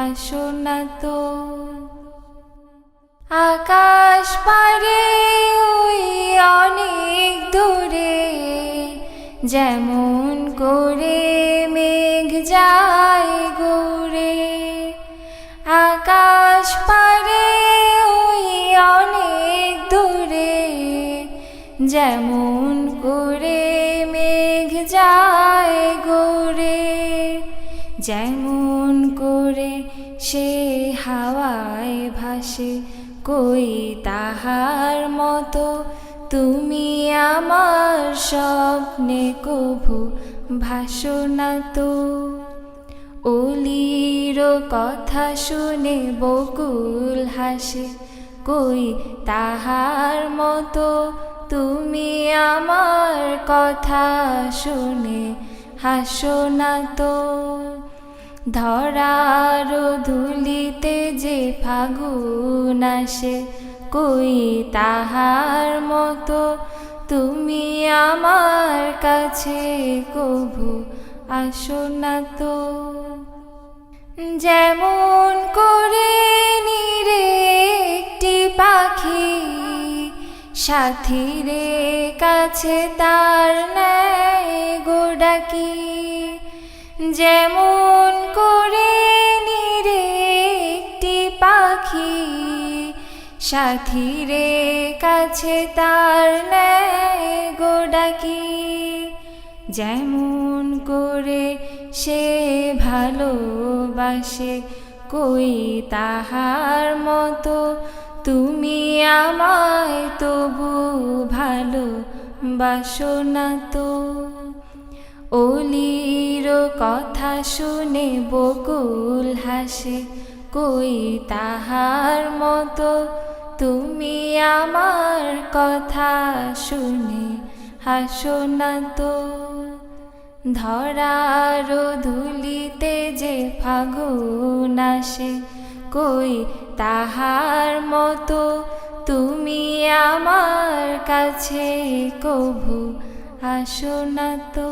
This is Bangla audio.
আসো না তো আকাশ পারে ওই অনেক দূরে, যেমন করে মেঘ যায় গোরে আকাশ পারে ওই অনেক দূরে, যেমন করে মেঘ যায় গোরে যেমন করে সে হাওয়ায় ভাসে, কই তাহার মতো তুমি আমার স্বপ্নে কভু ভাসো না তো। অলির কথা শুনে বকুল হাসে, কই তাহার মতো তুমি আমার কথা শুনে হাসো না তো। ধরার ধুলিতে যে ফাগুন আসে, কই তাহার মতো? তুমি আমার কাছে কভু আসো না তো। যেমন করে নিরে একটি পাখি, সাথীরে কাছে তার নেয় গোডাকি যেমন সাথীরে কাছে তার গোডাকি যেমন করে সে ভালোবাসে, কই তাহার মতো তুমি আমায় তবু ভালো বাসো না তো। অলির কথা শুনে বকুল হাসে, কই তাহার মতো তুমি আমার কথা শুনে হাসো না তো। ধরার ধুলিতে যে ফাগুন আসে, কই তাহার মতো তুমি আমার কাছে কভু আসো না তো।